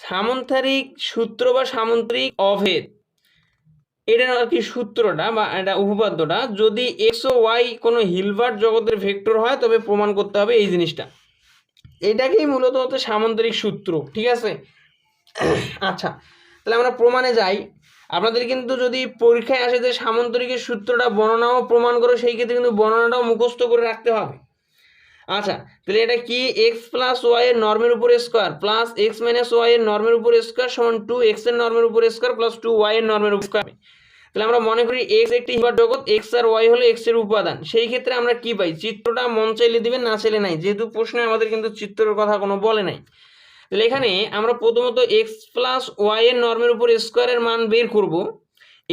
সামন্তরিক সূত্র বা সামন্তরিক অভেদ। এটা আর কি সূত্রটা বা এটা উপপাদ্যটা। যদি এক্স ও ওয়াই কোনো হিলবার্ট জগতের ভেক্টর হয়, তবে প্রমাণ করতে হবে এই জিনিসটা। এটাকেই মূলত হচ্ছে সামন্তরিক সূত্র, ঠিক আছে? আচ্ছা তাহলে আমরা প্রমাণে যাই। আপনাদের কিন্তু যদি পরীক্ষায় আসে যে সামন্তরিকের সূত্রটা বর্ণনাও প্রমাণ করো, সেই ক্ষেত্রে কিন্তু বর্ণনাটাও মুখস্থ করে রাখতে হবে। আচ্ছা তাহলে এটা কি এক্স প্লাস ওয়াই এর নর্মের উপর square plus X minus Y এর নর্মের উপর স্কোয়ার সমান টু এক্সের নর্মের উপর স্কোয়ার প্লাস টু ওয়াই এর নর্মের উপর স্কোয়ার তাহলে আমরা মনে করি এক্স একটি হিবার জগৎ এক্স আর ওয়াই হলো এক্সের উপাদান। সেই ক্ষেত্রে আমরা কি পাই? চিত্রটা মন চাইলে দিবেন, না চাইলে নাই। যেহেতু প্রশ্নে আমাদের কিন্তু চিত্রের কথা কোনো বলে নাই। তাহলে এখানে আমরা প্রথমত এক্স প্লাস ওয়াই এর নর্মের উপর স্কোয়ারের মান বের করব।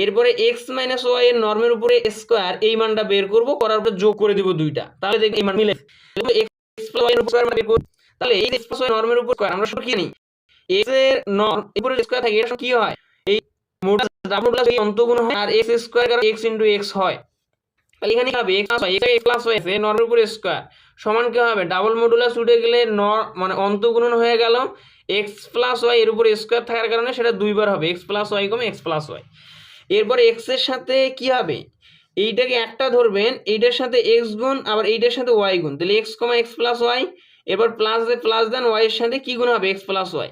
এরপরে এক্স মাইনাস ওয়াই এর নর্মের উপরে স্কোয়ার এই মানটা বের করব, করার পর যোগ করে দিব দুইটা। তাহলে দেখি এই মান মিলে এক্স ওয়াই এর স্কোয়ার বের করব তাহলে এই এক্স ওয়াই নর্মের উপর স্কোয়ার আমরা শুধু কি নেই এক্সের নর্ম উপরে স্কোয়ার থাকে, এটা কি হয়? এই মোটা ডাবল প্লাস এই অন্তগুণ হয়, আর এক্স স্কোয়ার কারণ এক্স ইন্টু এক্স হয়। তাহলে এখানে কি হবে? X plus X plus Y এর নর্মের উপরে স্কোয়ার সমান কি হবে? ডাবল মডুলাস উঠে গেলে নর মানে অন্তগুণন হয়ে গেল এক্স প্লাস ওয়াই এর উপরে স্কোয়ার থাকার কারণে সেটা দুইবার হবে। এক্স প্লাস ওয়াই কমে এক্স প্লাস ওয়াই এরপর এক্সের সাথে কি হবে? এইটাকে একটা ধরবেন, এইটার সাথে এক্স গুণ, আবার এইটার সাথে ওয়াই গুণ। তাহলে X comma X plus Y এরপর প্লাস দিয়ে প্লাস দেন ওয়াই এর সাথে কি গুণ হবে? এক্স প্লাস ওয়াই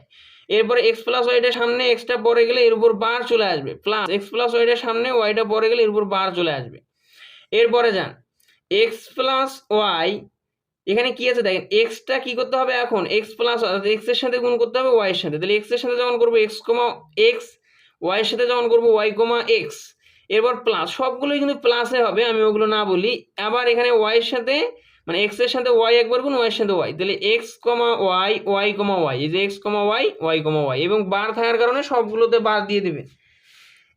এরপরে এক্স প্লাস ওয়াইটার সামনে এক্সটা পরে গেলে এর উপর বার চলে আসবে। প্লাস এক্স প্লাস ওয়াইটার সামনে ওয়াইটা পরে গেলে এর উপর বার চলে আসবে। এরপরে যান এক্স প্লাস ওয়াই এখানে কি আছে দেখেন এক্সটা কি করতে হবে এখন? এক্স প্লাস এক্সের সাথে গুণ করতে হবে ওয়াই এর সাথে। তাহলে এক্সের সাথে যেমন করব এক্স কমা এক্স ওয়াই এর সাথে যেমন করব ওয়াই কমা এক্স এরপর প্লাস সবগুলোই কিন্তু প্লাসে হবে, আমি ওগুলো না বলি। আবার এখানে ওয়াই এর সাথে মানে এক্সের সাথে ওয়াই একবার গুণ ওয়াই এর সাথে ওয়াই তাহলে X comma Y Y comma Y এই যে X comma Y Y comma Y এবং বার থাকার কারণে সবগুলোতে বার দিয়ে দেবে।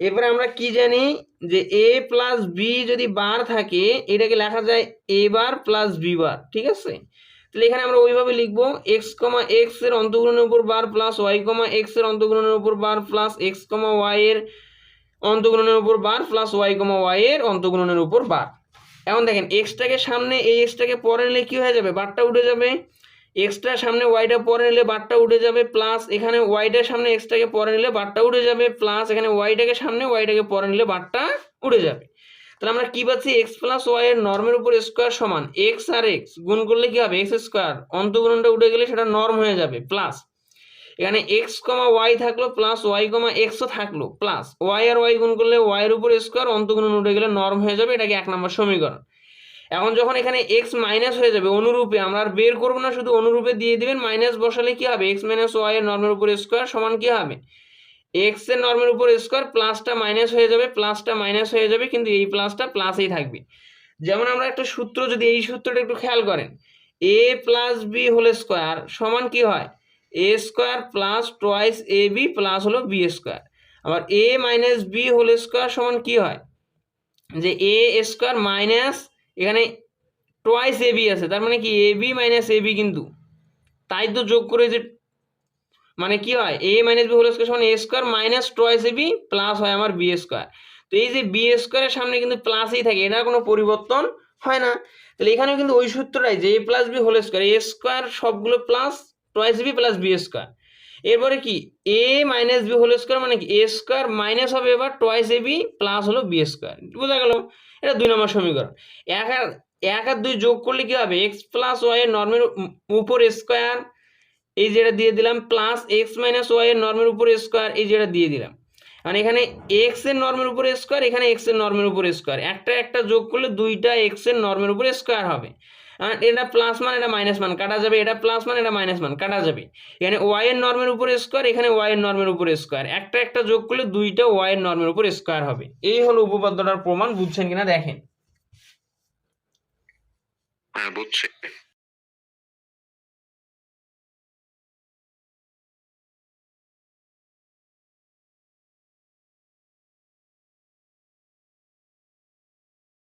এরপরে আমরা কি জানি যে এ প্লাস বি যদি বার থাকে, এটাকে লেখা যায় এ বার প্লাস বি বার, ঠিক আছে? তাহলে এখানে আমরা ওইভাবে লিখব এক্স কমা এক্সের অন্তগুণনের উপর বার প্লাস ওয়াই কমা এক্সের অন্তগুণনের উপর bar plus X comma Y এর অন্তগুণনের উপর bar plus Y comma Y এর অন্তগুণনের উপর বার। এখন দেখেন এক্সটাকে সামনে, এই এক্সটাকে পরে নিলে কি হয়ে যাবে? বারটা উঠে যাবে। এক্সট্রা সামনে ওয়াইটা পরে নিলে বারটা উঠে যাবে প্লাস এখানে ওয়াইটার সামনে এক্সটাকে পরে নিলে বারটা উঠে যাবে প্লাস এখানে ওয়াইটাকে সামনে ওয়াইটাকে পরে নিলে বারটা উঠে যাবে। তাহলে আমরা কি পাচ্ছি? এক্স প্লাস ওয়াই এর নর্মের উপর স্কোয়ার সমান এক্স আর এক্স গুণ করলে কি হবে? এক্স স্কোয়ার অন্তগুণনটা উঠে গেলে সেটা নর্ম হয়ে যাবে প্লাস এখানে এক্স কমা ওয়াই থাকল প্লাস ওয়াই কমা এক্সও থাকল প্লাস ওয়াই আর ওয়াই গুণ করলে ওয়াই এর উপর স্কোয়ার অন্তগুণন উঠে গেলে নর্ম হয়ে যাবে, এটাকে এক নম্বর সমীকরণ। এখন যখন এখানে এক্স মাইনাস হয়ে যাবে অনুরূপে, আমরা আর বের করব না, শুধু অনুরূপে দিয়ে দিবেন মাইনাস বসালে কি হবে? এক্স মাইনাস ওয়াই এর নর্মের উপর স্কোয়ার সমান কি হবে? এক্সের নর্মের উপর স্কোয়ার প্লাসটা মাইনাস হয়ে যাবে প্লাসটা মাইনাস হয়ে যাবে, কিন্তু এই প্লাসটা প্লাসেই থাকবে। যেমন আমরা একটা সূত্র যদি এই সূত্রটা একটু খেয়াল করেন A plus B whole square সমান কি হয়? A square plus twice A B plus হলো বি স্কোয়ার আবার A minus B whole square সমান কি হয়? যে এ স্কোয়ার মাইনাস এখানে টোয়াইস এ বি আছে, তার মানে কি A B minus A B কিন্তু। তাই তো যোগ করে যে মানে কি হয়? A minus B whole square সমান A square minus twice B plus হয় আমার বি স্কোয়ার তো এই যে বি স্কোয়ারের সামনে কিন্তু প্লাসই থাকে, এটার কোনো পরিবর্তন হয় না। তাহলে এখানেও কিন্তু ওই সূত্রটাই যে A plus B whole square A square সবগুলো plus twice B plus B square এরপরে কি? A minus B whole square মানে কি? এ স্কোয়ার মাইনাস হবে এবার টোয়াইস এ বি প্লাস হলো বি স্কোয়ার বোঝা গেল? এটা দুই নম্বর সমীকরণ। এক আর এক আর দুই যোগ করলে কি হবে? এক্স প্লাস ওয়াই এর নর্মের উপর স্কোয়ার এই যেটা দিয়ে দিলাম প্লাস এক্স মাইনাস ওয়াই এর নর্মের উপর স্কোয়ার এই যেটা দিয়ে দিলাম। মানে এখানে এক্সের নর্মের উপর স্কোয়ার এখানে এক্সের নর্মের উপর স্কোয়ার একটা একটা যোগ করলে দুইটা এক্সের নর্মের উপর স্কোয়ার হবে। আর এটা প্লাস মান, এটা মাইনাস মান। কাটা যাবে, এটা প্লাস মান, এটা মাইনাস মান। কাটা যাবে। এখানে ওয়াই এর নর্মের উপর স্কোয়ার এখানে ওয়াই এর নর্মের উপর স্কোয়ার একটা একটা যোগ করলে দুইটা ওয়াই এর নর্মের উপর স্কোয়ার হবে। এই হলো উপপাদ্যটার প্রমাণ, বুঝছেন কিনা দেখেন। হ্যাঁ বুঝছি।